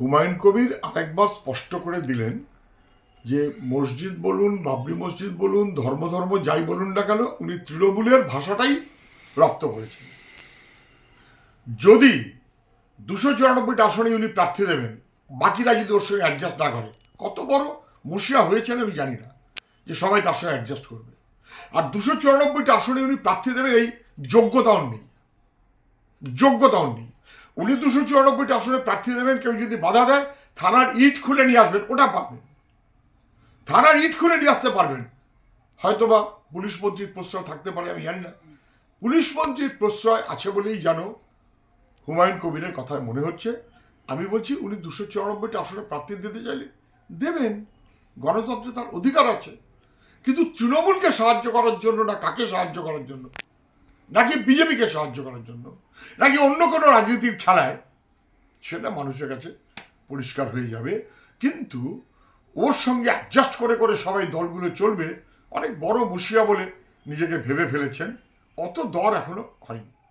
হুমায়ুন কবির আরেকবার স্পষ্ট করে দিলেন যে মসজিদ বলুন, বাবরি মসজিদ বলুন ধর্ম ধর্ম যাই বলুন না কেন, উনি তৃণমূলের ভাষাটাই রপ্ত করেছেন। যদি দুশো চুরানব্বইটা আসনে উনি প্রার্থী দেবেন, বাকিরা যদি ওর সঙ্গে অ্যাডজাস্ট না করে, কত বড় মুশিয়া হয়েছেন আমি জানি না যে সবাই তার সঙ্গে অ্যাডজাস্ট করবে। আর দুশো চুরানব্বইটা আসনে উনি প্রার্থী দেবেন, এই যোগ্যতাও নেই। যোগ্যতাও নেই। উনি দুশো চুরানব্বইটা আসনে প্রার্থী দেবেন, কেউ যদি বাধা দেয়, থানার ইট খুলে নিয়ে আসবেন, ওটা পাবেন। থানার ইট খুলে নিয়ে আসতে পারবেন। হয়তোবা পুলিশ মন্ত্রীর প্রশ্রয় থাকতে পারে, আমি জানি না। পুলিশ মন্ত্রীর প্রশ্রয় আছে বলেই জানো, হুমায়ুন কবিরের কথায় মনে হচ্ছে। আমি বলছি, উনি দুশো চুরানব্বইটা আসনে প্রার্থী দিতে চাইলে দেবেন। গণতন্ত্রে তার অধিকার আছে। কিন্তু তৃণমূলকে সাহায্য করার জন্য না, কাকে সাহায্য করার জন্য? নাকি বিজেপিকে সাহায্য করার জন্য? নাকি অন্য কোনো রাজনীতির খেলায়? সেটা মানুষের কাছে পরিষ্কার হয়ে যাবে। কিন্তু ওর সঙ্গে অ্যাডজাস্ট করে করে সবাই দলগুলো চলবে, অনেক বড় মুশিয়া বলে নিজেকে ভেবে ফেলেছেন। অত দর এখনও হয়নি।